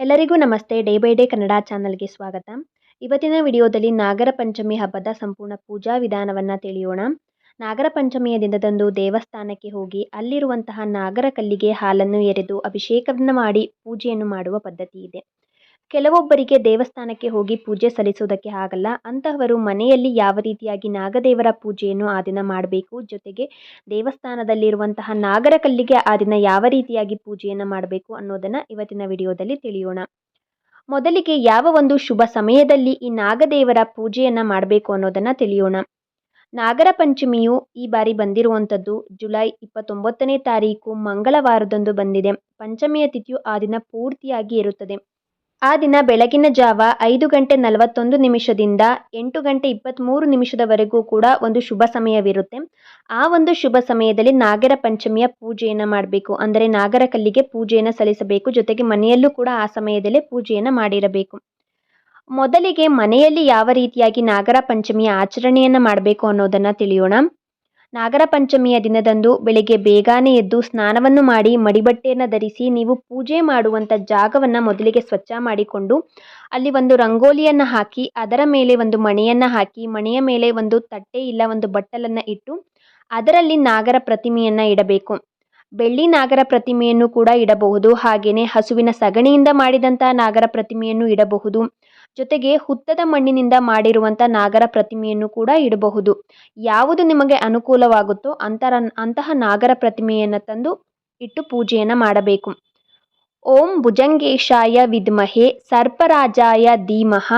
ಎಲ್ಲರಿಗೂ ನಮಸ್ತೆ. Day by day Kannada ಚಾನಲ್ಗೆ ಸ್ವಾಗತ. ಇವತ್ತಿನ ವಿಡಿಯೋದಲ್ಲಿ ನಾಗರ ಪಂಚಮಿ ಹಬ್ಬದ ಸಂಪೂರ್ಣ ಪೂಜಾ ವಿಧಾನವನ್ನು ತಿಳಿಯೋಣ. ನಾಗರ ಪಂಚಮಿಯ ದಿನದಂದು ದೇವಸ್ಥಾನಕ್ಕೆ ಹೋಗಿ ಅಲ್ಲಿರುವಂತಹ ನಾಗರ ಕಲ್ಲಿಗೆ ಹಾಲನ್ನು ಎರೆದು ಅಭಿಷೇಕವನ್ನು ಮಾಡಿ ಪೂಜೆಯನ್ನು ಮಾಡುವ ಪದ್ಧತಿ ಇದೆ. ಕೆಲವೊಬ್ಬರಿಗೆ ದೇವಸ್ಥಾನಕ್ಕೆ ಹೋಗಿ ಪೂಜೆ ಸಲ್ಲಿಸೋದಕ್ಕೆ ಆಗಲ್ಲ. ಅಂತಹವರು ಮನೆಯಲ್ಲಿ ಯಾವ ರೀತಿಯಾಗಿ ನಾಗದೇವರ ಪೂಜೆಯನ್ನು ಆ ದಿನ ಮಾಡಬೇಕು? ಜೊತೆಗೆ ದೇವಸ್ಥಾನದಲ್ಲಿರುವಂತಹ ನಾಗರ ಕಲ್ಲಿಗೆ ಆ ದಿನ ಯಾವ ರೀತಿಯಾಗಿ ಪೂಜೆಯನ್ನು ಮಾಡಬೇಕು ಅನ್ನೋದನ್ನು ಇವತ್ತಿನ ವಿಡಿಯೋದಲ್ಲಿ ತಿಳಿಯೋಣ. ಮೊದಲಿಗೆ ಯಾವ ಒಂದು ಶುಭ ಸಮಯದಲ್ಲಿ ಈ ನಾಗದೇವರ ಪೂಜೆಯನ್ನು ಮಾಡಬೇಕು ಅನ್ನೋದನ್ನು ತಿಳಿಯೋಣ. ನಾಗರ ಪಂಚಮಿಯು ಈ ಬಾರಿ ಬಂದಿರುವಂಥದ್ದು ಜುಲೈ ಇಪ್ಪತ್ತೊಂಬತ್ತನೇ ತಾರೀಕು ಮಂಗಳವಾರದಂದು ಬಂದಿದೆ. ಪಂಚಮಿಯ ತಿಥಿಯು ಆ ದಿನ ಪೂರ್ತಿಯಾಗಿ ಇರುತ್ತದೆ. ಆ ದಿನ ಬೆಳಗಿನ ಜಾವ ಐದು ಗಂಟೆ ನಲವತ್ತೊಂದು ನಿಮಿಷದಿಂದ ಎಂಟು ಗಂಟೆ ಇಪ್ಪತ್ತ್ಮೂರು ನಿಮಿಷದವರೆಗೂ ಕೂಡ ಒಂದು ಶುಭ ಸಮಯವಿರುತ್ತೆ. ಆ ಒಂದು ಶುಭ ಸಮಯದಲ್ಲಿ ನಾಗರ ಪಂಚಮಿಯ ಪೂಜೆಯನ್ನು ಮಾಡಬೇಕು. ಅಂದರೆ ನಾಗರ ಕಲ್ಲಿಗೆ ಪೂಜೆಯನ್ನು ಸಲ್ಲಿಸಬೇಕು. ಜೊತೆಗೆ ಮನೆಯಲ್ಲೂ ಕೂಡ ಆ ಸಮಯದಲ್ಲೇ ಪೂಜೆಯನ್ನು ಮಾಡಿರಬೇಕು. ಮೊದಲಿಗೆ ಮನೆಯಲ್ಲಿ ಯಾವ ರೀತಿಯಾಗಿ ನಾಗರ ಪಂಚಮಿಯ ಆಚರಣೆಯನ್ನು ಮಾಡಬೇಕು ಅನ್ನೋದನ್ನು ತಿಳಿಯೋಣ. ನಾಗರ ಪಂಚಮಿಯ ದಿನದಂದು ಬೆಳಿಗ್ಗೆ ಬೇಗನೆ ಎದ್ದು ಸ್ನಾನವನ್ನು ಮಾಡಿ ಮಡಿಬಟ್ಟೆಯನ್ನು ಧರಿಸಿ ನೀವು ಪೂಜೆ ಮಾಡುವಂಥ ಜಾಗವನ್ನು ಮೊದಲಿಗೆ ಸ್ವಚ್ಛ ಮಾಡಿಕೊಂಡು ಅಲ್ಲಿ ಒಂದು ರಂಗೋಲಿಯನ್ನು ಹಾಕಿ, ಅದರ ಮೇಲೆ ಒಂದು ಮಣೆಯನ್ನು ಹಾಕಿ, ಮಣೆಯ ಮೇಲೆ ಒಂದು ತಟ್ಟೆ ಇಲ್ಲ ಒಂದು ಬಟ್ಟಲನ್ನು ಇಟ್ಟು ಅದರಲ್ಲಿ ನಾಗರ ಪ್ರತಿಮೆಯನ್ನು ಇಡಬೇಕು. ಬೆಳ್ಳಿ ನಾಗರ ಪ್ರತಿಮೆಯನ್ನು ಕೂಡ ಇಡಬಹುದು. ಹಾಗೆಯೇ ಹಸುವಿನ ಸಗಣಿಯಿಂದ ಮಾಡಿದಂಥ ನಾಗರ ಪ್ರತಿಮೆಯನ್ನು ಇಡಬಹುದು. ಜೊತೆಗೆ ಹುತ್ತದ ಮಣ್ಣಿನಿಂದ ಮಾಡಿರುವಂಥ ನಾಗರ ಪ್ರತಿಮೆಯನ್ನು ಕೂಡ ಇಡಬಹುದು. ಯಾವುದು ನಿಮಗೆ ಅನುಕೂಲವಾಗುತ್ತೋ ಅಂತರ, ಅಂತಹ ನಾಗರ ಪ್ರತಿಮೆಯನ್ನು ತಂದು ಇಟ್ಟು ಪೂಜೆಯನ್ನು ಮಾಡಬೇಕು. ಓಂ ಭುಜಂಗೇಶಾಯ ವಿದ್ಮಹೆ ಸರ್ಪರಾಜಾಯ ಧೀಮಹ.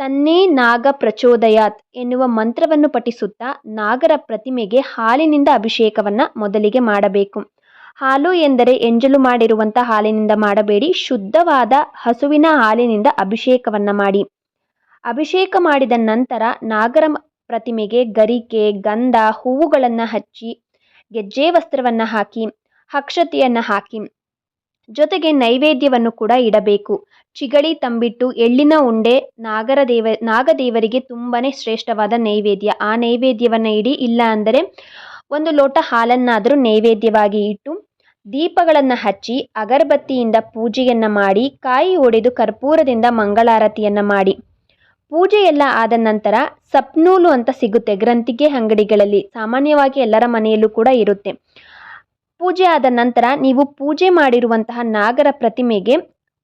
ತನ್ನೇ ನಾಗ ಪ್ರಚೋದಯಾತ್ ಎನ್ನುವ ಮಂತ್ರವನ್ನು ಪಠಿಸುತ್ತಾ ನಾಗರ ಪ್ರತಿಮೆಗೆ ಹಾಲಿನಿಂದ ಅಭಿಷೇಕವನ್ನು ಮೊದಲಿಗೆ ಮಾಡಬೇಕು. ಹಾಲು ಎಂದರೆ ಎಂಜಲು ಮಾಡಿರುವಂಥ ಹಾಲಿನಿಂದ ಮಾಡಬೇಡಿ. ಶುದ್ಧವಾದ ಹಸುವಿನ ಹಾಲಿನಿಂದ ಅಭಿಷೇಕವನ್ನು ಮಾಡಿ. ಅಭಿಷೇಕ ಮಾಡಿದ ನಂತರ ನಾಗರ ಪ್ರತಿಮೆಗೆ ಗರಿಕೆ, ಗಂಧ, ಹೂವುಗಳನ್ನು ಹಚ್ಚಿ, ಗೆಜ್ಜೆ ವಸ್ತ್ರವನ್ನು ಹಾಕಿ, ಅಕ್ಷತೆಯನ್ನು ಹಾಕಿ, ಜೊತೆಗೆ ನೈವೇದ್ಯವನ್ನು ಕೂಡ ಇಡಬೇಕು. ಚಿಗಳಿ ತಂಬಿಟ್ಟು ಎಳ್ಳಿನ ಉಂಡೆ ನಾಗರ ದೇವ, ನಾಗದೇವರಿಗೆ ತುಂಬಾ ಶ್ರೇಷ್ಠವಾದ ನೈವೇದ್ಯ. ಆ ನೈವೇದ್ಯವನ್ನು ಇಡಿ, ಇಲ್ಲ ಅಂದರೆ ಒಂದು ಲೋಟ ಹಾಲನ್ನಾದರೂ ನೈವೇದ್ಯವಾಗಿ ಇಟ್ಟು ದೀಪಗಳನ್ನು ಹಚ್ಚಿ ಅಗರಬತ್ತಿಯಿಂದ ಪೂಜೆಯನ್ನು ಮಾಡಿ, ಕಾಯಿ ಒಡೆದು ಕರ್ಪೂರದಿಂದ ಮಂಗಳಾರತಿಯನ್ನು ಮಾಡಿ. ಪೂಜೆಯೆಲ್ಲ ಆದ ನಂತರ ಸಪ್ನೂಲು ಅಂತ ಸಿಗುತ್ತೆ. ಗ್ರಂಥಿಗೆ, ಅಂಗಡಿಗಳಲ್ಲಿ ಸಾಮಾನ್ಯವಾಗಿ ಎಲ್ಲರ ಮನೆಯಲ್ಲೂ ಕೂಡ ಇರುತ್ತೆ. ಪೂಜೆ ಆದ ನಂತರ ನೀವು ಪೂಜೆ ಮಾಡಿರುವಂತಹ ನಾಗರ ಪ್ರತಿಮೆಗೆ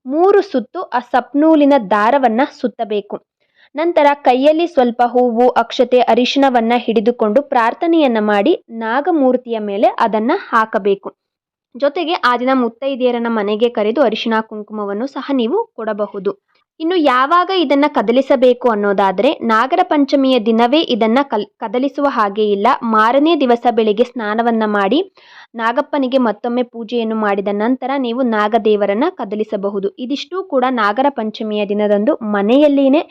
ಮೂರು ಸುತ್ತು ಆ ಸಪ್ನೂಲಿನ ದಾರವನ್ನು ಸುತ್ತಬೇಕು. ನಂತರ ಕೈಯಲ್ಲಿ ಸ್ವಲ್ಪ ಹೂವು, ಅಕ್ಷತೆ, ಅರಿಶಿಣವನ್ನು ಹಿಡಿದುಕೊಂಡು ಪ್ರಾರ್ಥನೆಯನ್ನು ಮಾಡಿ ನಾಗಮೂರ್ತಿಯ ಮೇಲೆ ಅದನ್ನು ಹಾಕಬೇಕು. ಜೊತೆಗೆ ಆ ದಿನ ಮುತ್ತೈದೆಯರನ್ನ ಮನೆಗೆ ಕರೆದು ಅರಿಶಿಣ, ಕುಂಕುಮವನ್ನು ಸಹ ನೀವು ಕೊಡಬಹುದು. ಇನ್ನು ಯಾವಾಗ ಇದನ್ನು ಕದಲಿಸಬೇಕು ಅನ್ನೋದಾದರೆ ನಾಗರ ಪಂಚಮಿಯ ದಿನವೇ ಇದನ್ನು ಕಲ್, ಕದಲಿಸುವ ಹಾಗೆ ಇಲ್ಲ. ಮಾರನೇ ದಿವಸ ಬೆಳಿಗ್ಗೆ ಸ್ನಾನವನ್ನು ಮಾಡಿ, ನಾಗಪ್ಪನಿಗೆ ಮತ್ತೊಮ್ಮೆ ಪೂಜೆಯನ್ನು ಮಾಡಿದ ನಂತರ ನೀವು ನಾಗದೇವರನ್ನು ಕದಲಿಸಬಹುದು. ಇದಿಷ್ಟು ಕೂಡ ನಾಗರ ಪಂಚಮಿಯ ದಿನದಂದು ಮನೆಯಲ್ಲಿಯೇ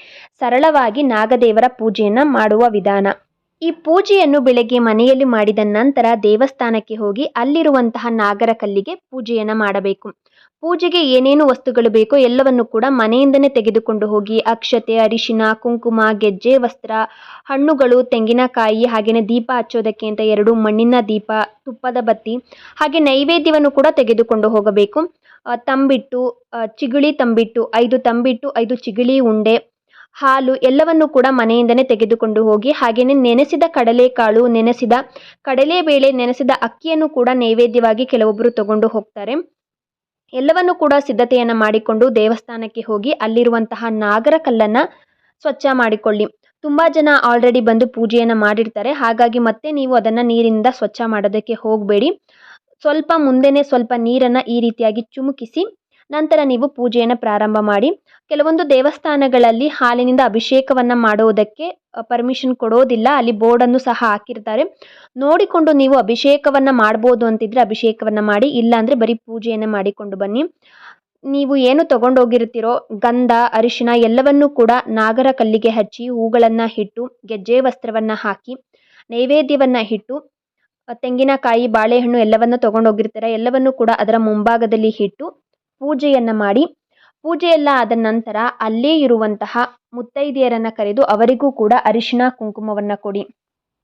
ಸರಳವಾಗಿ ನಾಗದೇವರ ಪೂಜೆಯನ್ನು ಮಾಡುವ ವಿಧಾನ. ಈ ಪೂಜೆಯನ್ನು ಬೆಳಗ್ಗೆ ಮನೆಯಲ್ಲಿ ಮಾಡಿದ ನಂತರ ದೇವಸ್ಥಾನಕ್ಕೆ ಹೋಗಿ ಅಲ್ಲಿರುವಂತಹ ನಾಗರ ಕಲ್ಲಿಗೆ ಪೂಜೆಯನ್ನು ಮಾಡಬೇಕು. ಪೂಜೆಗೆ ಏನೇನು ವಸ್ತುಗಳು ಬೇಕೋ ಎಲ್ಲವನ್ನು ಕೂಡ ಮನೆಯಿಂದನೇ ತೆಗೆದುಕೊಂಡು ಹೋಗಿ ಅಕ್ಷತೆ, ಅರಿಶಿನ, ಕುಂಕುಮ, ಗೆಜ್ಜೆ, ವಸ್ತ್ರ, ಹಣ್ಣುಗಳು, ತೆಂಗಿನಕಾಯಿ, ಹಾಗೆಯೇ ದೀಪ ಹಚ್ಚೋದಕ್ಕೆ ಅಂತ ಎರಡು ಮಣ್ಣಿನ ದೀಪ, ತುಪ್ಪದ ಬತ್ತಿ, ಹಾಗೆ ನೈವೇದ್ಯವನ್ನು ಕೂಡ ತೆಗೆದುಕೊಂಡು ಹೋಗಬೇಕು. ತಂಬಿಟ್ಟು ಚಿಗುಳಿ ತಂಬಿಟ್ಟು, ಐದು ತಂಬಿಟ್ಟು, ಐದು ಚಿಗುಳಿ ಉಂಡೆ ಹಾಲು ಎಲ್ಲವನ್ನು ಕೂಡ ಮನೆಯಿಂದನೇ ತೆಗೆದುಕೊಂಡು ಹೋಗಿ ಹಾಗೆಯೇ ನೆನೆಸಿದ ಕಡಲೆಕಾಳು, ನೆನೆಸಿದ ಕಡಲೆಬೇಳೆ ನೆನೆಸಿದ ಅಕ್ಕಿಯನ್ನು ಕೂಡ ನೈವೇದ್ಯವಾಗಿ ಕೆಲವೊಬ್ಬರು ತಗೊಂಡು ಹೋಗ್ತಾರೆ. ಎಲ್ಲವನ್ನು ಕೂಡ ಸಿದ್ಧತೆಯನ್ನು ಮಾಡಿಕೊಂಡು ದೇವಸ್ಥಾನಕ್ಕೆ ಹೋಗಿ ಅಲ್ಲಿರುವಂತಹ ನಾಗರ ಕಲ್ಲನ್ನು ಸ್ವಚ್ಛ ಮಾಡಿಕೊಳ್ಳಿ. ತುಂಬ ಜನ ಆಲ್ರೆಡಿ ಬಂದು ಪೂಜೆಯನ್ನು ಮಾಡಿರ್ತಾರೆ. ಹಾಗಾಗಿ ಮತ್ತೆ ನೀವು ಅದನ್ನು ನೀರಿನಿಂದ ಸ್ವಚ್ಛ ಮಾಡೋದಕ್ಕೆ ಹೋಗಬೇಡಿ. ಸ್ವಲ್ಪ ಮುಂದೆನೇ ಸ್ವಲ್ಪ ನೀರನ್ನು ಈ ರೀತಿಯಾಗಿ ಚುಮುಕಿಸಿ ನಂತರ ನೀವು ಪೂಜೆಯನ್ನು ಪ್ರಾರಂಭ ಮಾಡಿ, ಕೆಲವೊಂದು ದೇವಸ್ಥಾನಗಳಲ್ಲಿ ಹಾಲಿನಿಂದ ಅಭಿಷೇಕವನ್ನು ಮಾಡುವುದಕ್ಕೆ ಪರ್ಮಿಷನ್ ಕೊಡೋದಿಲ್ಲ. ಅಲ್ಲಿ ಬೋರ್ಡನ್ನು ಸಹ ಹಾಕಿರ್ತಾರೆ. ನೋಡಿಕೊಂಡು ನೀವು ಅಭಿಷೇಕವನ್ನು ಮಾಡ್ಬೋದು ಅಂತಿದ್ರೆ ಅಭಿಷೇಕವನ್ನು ಮಾಡಿ, ಇಲ್ಲಾಂದರೆ ಬರೀ ಪೂಜೆಯನ್ನು ಮಾಡಿಕೊಂಡು ಬನ್ನಿ. ನೀವು ಏನು ತಗೊಂಡೋಗಿರ್ತೀರೋ, ಗಂಧ, ಅರಿಶಿನ ಎಲ್ಲವನ್ನೂ ಕೂಡ ನಾಗರ ಕಲ್ಲಿಗೆ ಹಚ್ಚಿ, ಹೂಗಳನ್ನು ಇಟ್ಟು ಗೆಜ್ಜೆ ವಸ್ತ್ರವನ್ನು ಹಾಕಿ, ನೈವೇದ್ಯವನ್ನು ಇಟ್ಟು ತೆಂಗಿನಕಾಯಿ, ಬಾಳೆಹಣ್ಣು ಎಲ್ಲವನ್ನು ತಗೊಂಡೋಗಿರ್ತೀರ. ಎಲ್ಲವನ್ನು ಕೂಡ ಅದರ ಮುಂಭಾಗದಲ್ಲಿ ಇಟ್ಟು ಪೂಜೆಯನ್ನು ಮಾಡಿ, ಪೂಜೆಯೆಲ್ಲ ಆದ ನಂತರ ಅಲ್ಲೇ ಇರುವಂತಹ ಮುತ್ತೈದೆಯರನ್ನು ಕರೆದು ಅವರಿಗೂ ಕೂಡ ಅರಿಶಿಣ ಕುಂಕುಮವನ್ನು ಕೊಡಿ.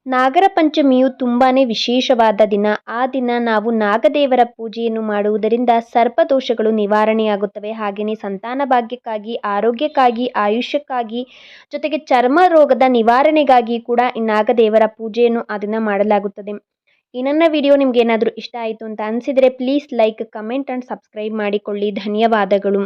ನಾಗರ ಪಂಚಮಿಯು ತುಂಬಾ ವಿಶೇಷವಾದ ದಿನ. ಆ ದಿನ ನಾವು ನಾಗದೇವರ ಪೂಜೆಯನ್ನು ಮಾಡುವುದರಿಂದ ಸರ್ಪದೋಷಗಳು ನಿವಾರಣೆಯಾಗುತ್ತವೆ. ಹಾಗೆಯೇ ಸಂತಾನ ಭಾಗ್ಯಕ್ಕಾಗಿ, ಆರೋಗ್ಯಕ್ಕಾಗಿ, ಆಯುಷ್ಯಕ್ಕಾಗಿ, ಜೊತೆಗೆ ಚರ್ಮ ರೋಗದ ನಿವಾರಣೆಗಾಗಿ ಕೂಡ ಈ ನಾಗದೇವರ ಪೂಜೆಯನ್ನು ಆ ದಿನ ಮಾಡಲಾಗುತ್ತದೆ. ಈ ನನ್ನ ವಿಡಿಯೋ ನಿಮಗೇನಾದರೂ ಇಷ್ಟ ಆಯಿತು ಅಂತ ಅನಿಸಿದರೆ please like comment and subscribe ಮಾಡಿಕೊಳ್ಳಿ. ಧನ್ಯವಾದಗಳು.